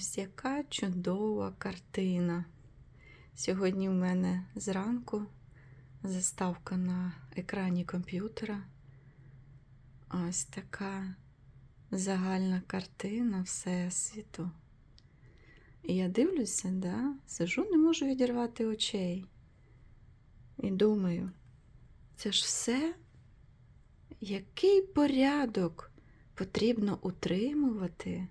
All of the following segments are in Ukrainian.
Ось яка чудова картина. Сьогодні в мене зранку заставка на екрані комп'ютера. Ось така загальна картина Всесвіту. І я дивлюся, да, сижу, не можу відірвати очей. І думаю, це ж все, який порядок потрібно утримувати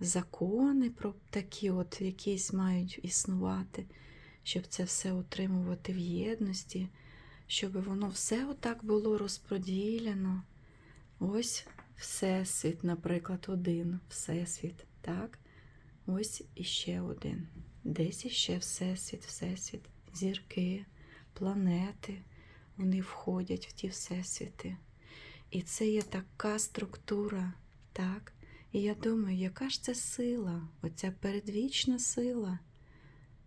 закони про такі от якісь мають існувати, щоб це все утримувати в єдності, щоб воно все отак було розподілено. Ось Всесвіт, наприклад, один Всесвіт, так? Ось іще один. Десь іще Всесвіт, Всесвіт, зірки, планети, вони входять в ті всесвіти. І це є така структура, так? І я думаю, яка ж це сила, оця передвічна сила,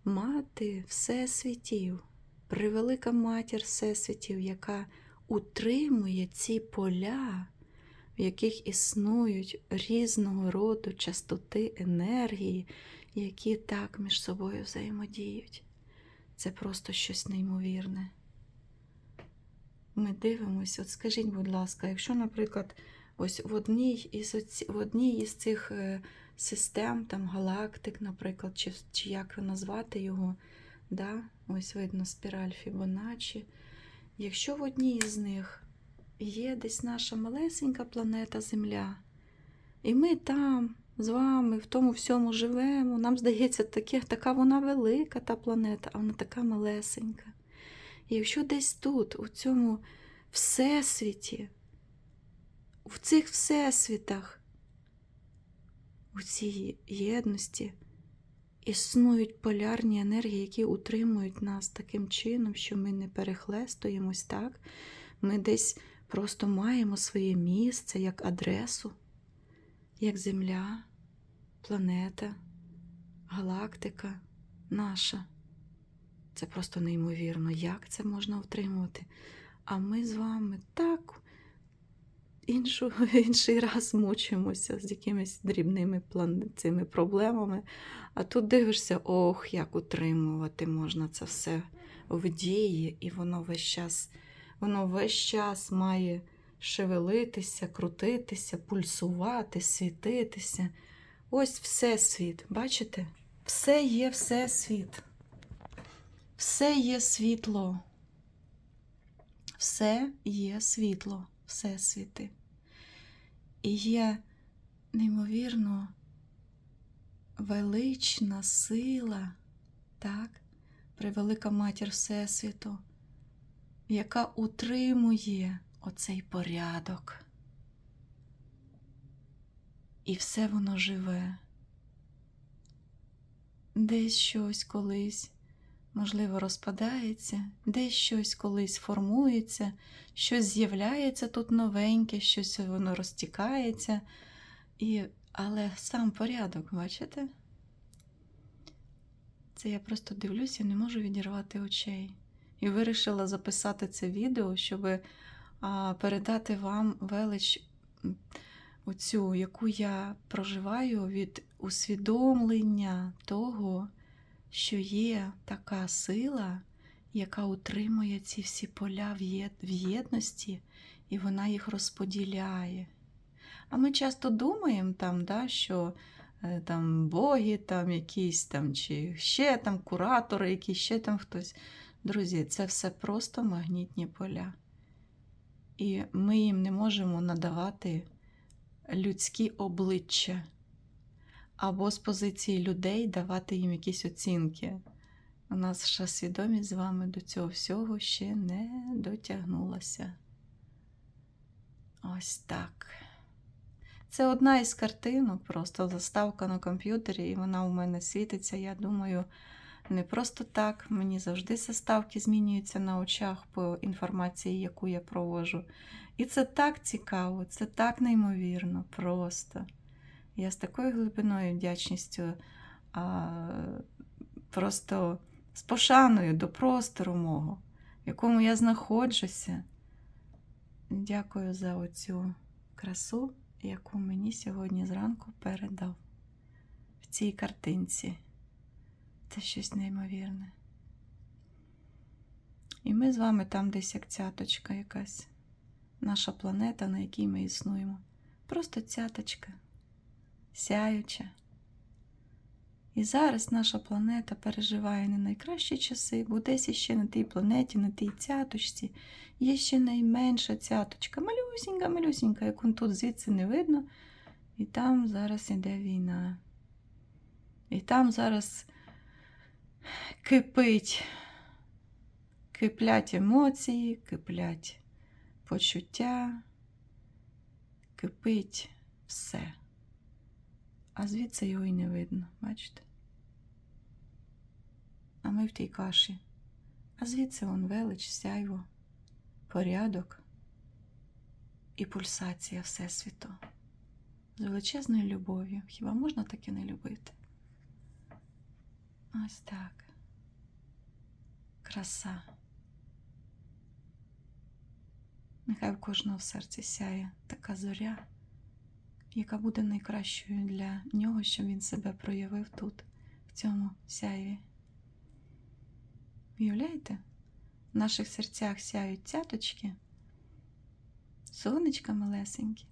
мати всесвітів, превелика матір всесвітів, яка утримує ці поля, в яких існують різного роду частоти енергії, які так між собою взаємодіють. Це просто щось неймовірне. Ми дивимося, от скажіть, будь ласка, якщо, наприклад, ось в одній із, в одній із цих е, систем, там галактик, наприклад, чи, чи як назвати його, да? ось видно спіраль Фібоначчі, якщо в одній із них є десь наша малесенька планета Земля, і ми там з вами в тому всьому живемо, нам здається, таке, така вона велика, та планета, а вона така малесенька. І якщо десь тут, у цьому всесвіті, в цих всесвітах, у цій єдності існують полярні енергії, які утримують нас таким чином, що ми не перехлестуємось так, ми десь просто маємо своє місце як адресу, як Земля, планета, галактика наша. Це просто неймовірно, як це можна утримувати. А ми з вами так іншу, інший раз мучимося з якимись дрібними цими проблемами. А тут дивишся, ох, як утримувати можна це все в дії, і воно весь час, воно весь час має шевелитися, крутитися, пульсувати, світитися. Ось всесвіт, бачите? Все є всесвіт. Все є світло. Все є світло, всесвіти. І є неймовірно велична сила, так, превелика матір Всесвіту, яка утримує оцей порядок. І все воно живе. Десь щось колись можливо, розпадається, десь щось колись формується, щось з'являється тут новеньке, щось воно розтікається. І... Але сам порядок, бачите? Це я просто дивлюся не можу відірвати очей. І вирішила записати це відео, щоб передати вам велич оцю, яку я проживаю від усвідомлення того, що є така сила, яка утримує ці всі поля в єдності, і вона їх розподіляє. А ми часто думаємо, там, да, що е, там боги, там якісь там, чи ще там куратори, які ще там хтось. Друзі, це все просто магнітні поля. І ми їм не можемо надавати людські обличчя або з позиції людей давати їм якісь оцінки. У нас ще свідомість з вами до цього всього ще не дотягнулася. Ось так. Це одна із картинок, просто заставка на комп'ютері, і вона у мене світиться. Я думаю, не просто так. Мені завжди заставки змінюються на очах по інформації, яку я провожу. І це так цікаво, це так неймовірно, просто. Я з такою глибиною вдячністю, а, просто з пошаною до простору мого, в якому я знаходжуся. Дякую за оцю красу, яку мені сьогодні зранку передав. В цій картинці. Це щось неймовірне. І ми з вами там десь як цяточка якась. Наша планета, на якій ми існуємо. Просто цяточка, сяюча. І зараз наша планета переживає не найкращі часи, бо десь іще на тій планеті, на тій цяточці, є ще найменша цяточка, малюсінька, малюсінька, яку тут звідси не видно. І там зараз іде війна. І там зараз кипить, киплять емоції, киплять почуття, кипить все. А звідси його і не видно, бачите? А ми в тій каші. А звідси вон велич, сяйво, порядок і пульсація Всесвіту. З величезною любов'ю. Хіба можна таке не любити? Ось так. Краса. Нехай в кожного в серці сяє така зоря, яка буде найкращою для нього, щоб він себе проявив тут, в цьому сяйві. Уявляєте? В наших серцях сяють цяточки, сонечка малесенькі,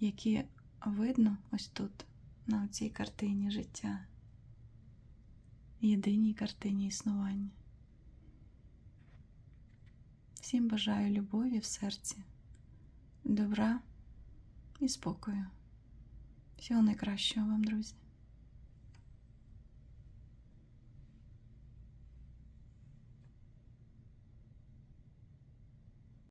які видно ось тут, на цій картині життя, єдиній картині існування. Всім бажаю любові в серці, добра і спокою. Всього найкращого вам, друзі.